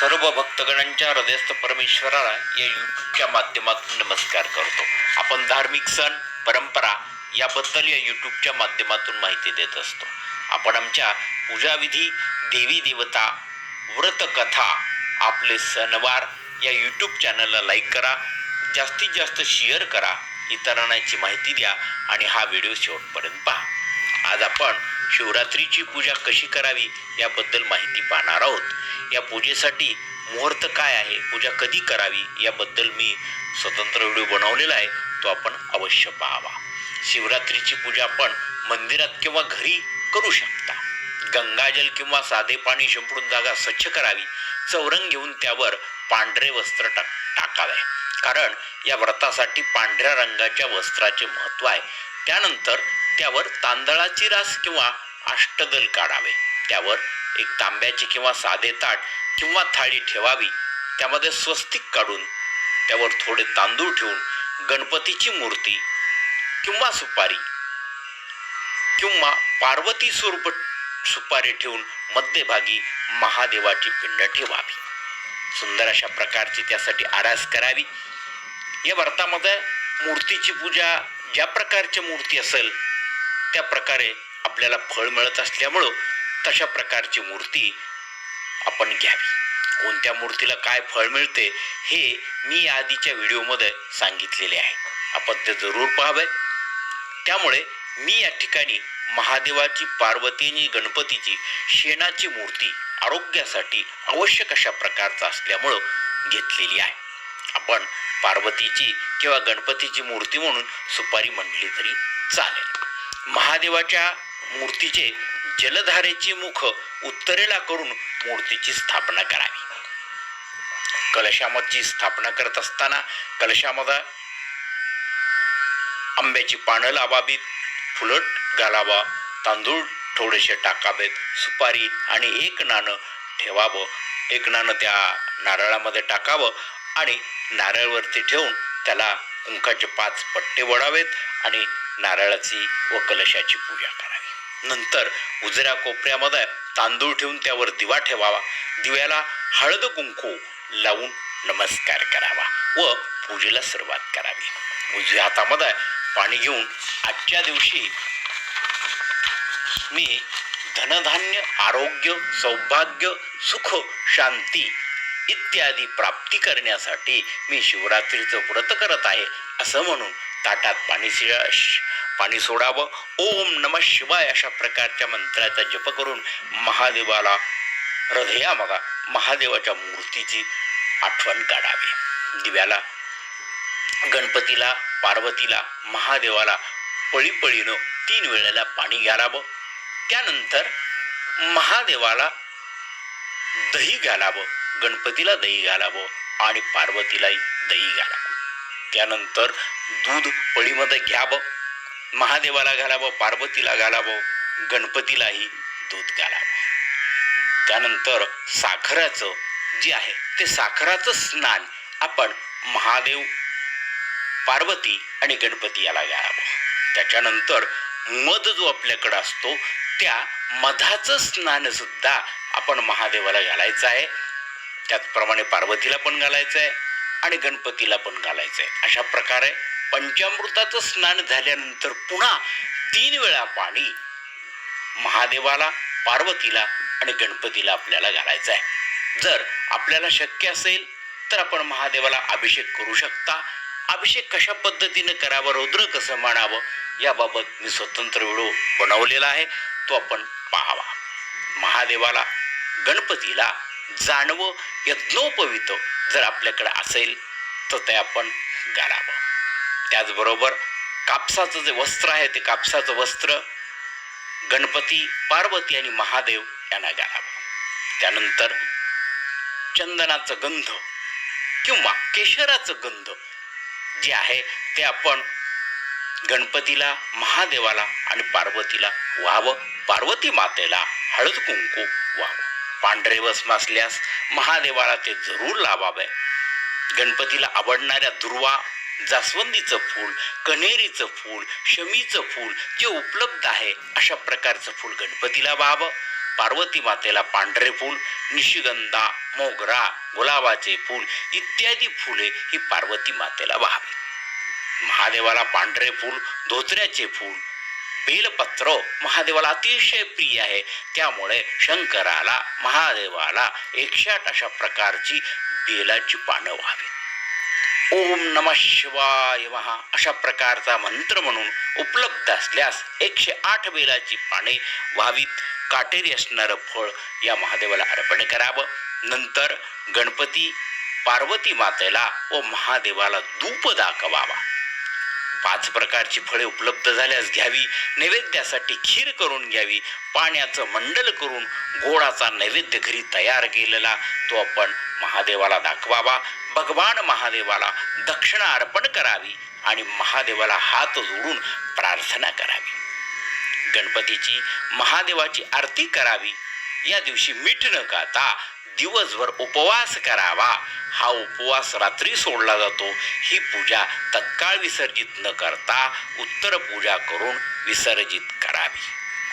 सर्व भक्तगणांच्या हृदयस्थ परमेश्वराला या यूट्यूबच्या माध्यमातून नमस्कार करतो. आपण धार्मिक सण परंपरा याबद्दल या यूट्यूबच्या माध्यमातून माहिती देत असतो. आपण आमच्या पूजाविधी देवी देवता व्रतकथा आपले सणवार या यूट्यूब चॅनलला लाईक करा. जास्तीत जास्त शेअर करा. इतरांची माहिती द्या आणि हा व्हिडिओ शेवटपर्यंत पहा. आज आपण शिवरात्रीची पूजा कशी करावी याबद्दल माहिती पाहणार आहोत. या पूजेसाठी मुहूर्त काय आहे पूजा कधी करावी याबद्दल मी स्वतंत्र व्हिडिओ बनवलेला आहे तो आपण अवश्य पाहावा. शिवरात्रीची पूजा आपण मंदिरात किंवा घरी करू शकता. गंगाजल किंवा साधे पाणी शिंपडून जागा स्वच्छ करावी चौरंग घेऊन त्यावर पांढरे वस्त्र टाक टाकावे. कारण या व्रतासाठी पांढऱ्या रंगाच्या वस्त्राचे महत्त्व आहे. त्यानंतर त्यावर तांदळाची रास किंवा अष्टदल काढावे. त्यावर एक तांब्याचे किंवा साधे ताट किंवा थाळी ठेवावी. त्यामध्ये स्वस्तिक काढून त्यावर थोडे तांदूळ ठेवून गणपतीची मूर्ती किंवा सुपारी किंवा पार्वती स्वरूप सुपारी ठेवून मध्यभागी महादेवाची पिंड ठेवावी. सुंदर अशा प्रकारची त्यासाठी आरास करावी. या व्रतामध्ये मूर्तीची पूजा ज्या प्रकारची मूर्ती असेल त्या प्रकारे आपल्याला फळ मिळत असल्यामुळं तशा प्रकारची मूर्ती आपण घ्यावी. कोणत्या मूर्तीला काय फळ मिळते हे मी या आधीच्या व्हिडिओमध्ये सांगितलेले आहे. आपण ते जरूर पाहावे. त्यामुळे मी या ठिकाणी महादेवाची पार्वती आणि गणपतीची शेणाची मूर्ती आरोग्यासाठी आवश्यक अशा प्रकारचा असल्यामुळं घेतलेली आहे. आपण पार्वतीची किंवा गणपतीची मूर्ती म्हणून सुपारी म्हणली तरी चालेल. महादेवाच्या मूर्तीचे जलधारेची मुख उत्तरेला करून मूर्तीची स्थापना करावी. कलशामधची स्थापना करत असताना कलशामध्ये आंब्याची पानं लावावीत फुलट घालावा तांदूळ थोडेसे टाकावेत सुपारी आणि एक नाणं ठेवावं एक नाणं त्या नारळामध्ये टाकावं आणि नारळवरती ठेवून त्याला कुंकाचे पाच पट्टे वडावेत आणि नारळाची व कलशाची पूजा करावी. नंतर उजऱ्या कोपऱ्यामध्ये तांदूळ ठेवून त्यावर दिवा ठेवावा. दिव्याला हळद कुंकू लावून नमस्कार करावा व पूजेला सुरुवात करावी. उजव्या हातामध्ये पाणी घेऊन आजच्या दिवशी मी धनधान्य आरोग्य सौभाग्य सुख शांती इत्यादी प्राप्ती करण्यासाठी मी शिवरात्रीचं व्रत करत आहे. असं म्हणून ताटात पाणी शिळा श- पाणी सोडावं. ओम नम शिवाय अशा प्रकारच्या मंत्राचा जप करून महादेवाला हृदयामध्ये महादेवाच्या मूर्तीची आठवण काढावी. दिव्याला गणपतीला पार्वतीला महादेवाला पळीपळीनं तीन वेळेला पाणी घालावं. त्यानंतर महादेवाला दही घालावं गणपतीला दही घालावं आणि पार्वतीलाही दही घालावं. त्यानंतर दूध पळीमध्ये घ्यावं महादेवाला घालावं पार्वतीला घालावं गणपतीलाही दूध घालावं. त्यानंतर साखराचं जे आहे ते साखराचं स्नान आपण महादेव पार्वती आणि गणपती याला घालावं. त्याच्यानंतर मध जो आपल्याकडं असतो त्या मधाचं स्नानसुद्धा आपण महादेवाला घालायचं आहे. त्याचप्रमाणे पार्वतीला पण घालायचं आहे आणि गणपतीला पण घालायचं आहे. अशा प्रकारे पंचामृताचं स्नान झाल्यानंतर पुन्हा तीन वेळा पाणी महादेवाला पार्वतीला आणि गणपतीला आपल्याला घालायचं आहे. जर आपल्याला शक्य असेल तर आपण महादेवाला अभिषेक करू शकता. अभिषेक कशा पद्धतीनं करावा रौद्र कसं मानावं याबाबत मी स्वतंत्र व्हिडिओ बनवलेला आहे. तो आपण पाहावा. महादेवाला गणपतीला जाणवं यज्ञोपवित जर आपल्याकडे असेल तर ते आपण गारावं. त्याचबरोबर कापसाचं जे वस्त्र आहे ते कापसाचं वस्त्र गणपती पार्वती आणि महादेव यांना गारावं. त्यानंतर चंदनाचं गंध किंवा केशराचं गंध जे आहे ते आपण गणपतीला महादेवाला आणि पार्वतीला व्हावं. पार्वती मातेला हळद कुंकू व्हावं. पांढरे भस्म असल्यास महादेवाला ते जरूर लावावे. गणपतीला आवडणाऱ्या दुर्वा जास्वंदीचं फूल कण्हेरीचं फूल शमीचं फूल जे उपलब्ध आहे अशा प्रकारचं फूल गणपतीला व्हावं. पार्वती मातेला पांढरे फूल निशिगंधा मोगरा गुलाबाचे फूल इत्यादी फुले ही पार्वती मातेला व्हावी. महादेवाला पांढरे फूल धोत्र्याचे फूल बेलपत्र महादेवाला अतिशय प्रिय आहे. त्यामुळे शंकराला महादेवाला एकशे आठ अशा प्रकारची बेलाची पानं व्हावीत. ओम नम शिवाय महा अशा प्रकारचा मंत्र म्हणून उपलब्ध असल्यास एकशे आठ बेलाची पाने व्हावीत. काटेरी असणारं फळ या महादेवाला अर्पण करावं. नंतर गणपती पार्वती मातेला व महादेवाला धूप दाखवावा. पाच प्रकारची फळे उपलब्ध झाल्यास घ्यावी. नैवेद्यासाठी खीर करून घ्यावी. पाण्याचं मंडल करून गोडाचा नैवेद्य घरी तयार केलेला तो आपण महादेवाला दाखवावा. भगवान महादेवाला दक्षिणा अर्पण करावी आणि महादेवाला हात जोडून प्रार्थना करावी. गणपतीची महादेवाची आरती करावी. या दिवशी मीठ न खाता दिवसभर उपवास करावा. हा उपवास रात्री सोडला जातो. ही पूजा तत्काळ विसर्जित न करता उत्तर पूजा करून विसर्जित करावी.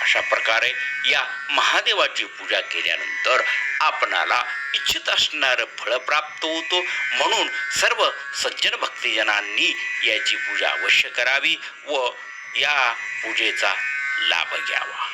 अशा प्रकारे या महादेवाची पूजा केल्यानंतर आपणाला इच्छित असणारं फळ प्राप्त होतो. म्हणून सर्व सज्जन भक्तिजनांनी याची पूजा अवश्य करावी व या पूजेचा लाभ घ्यावा.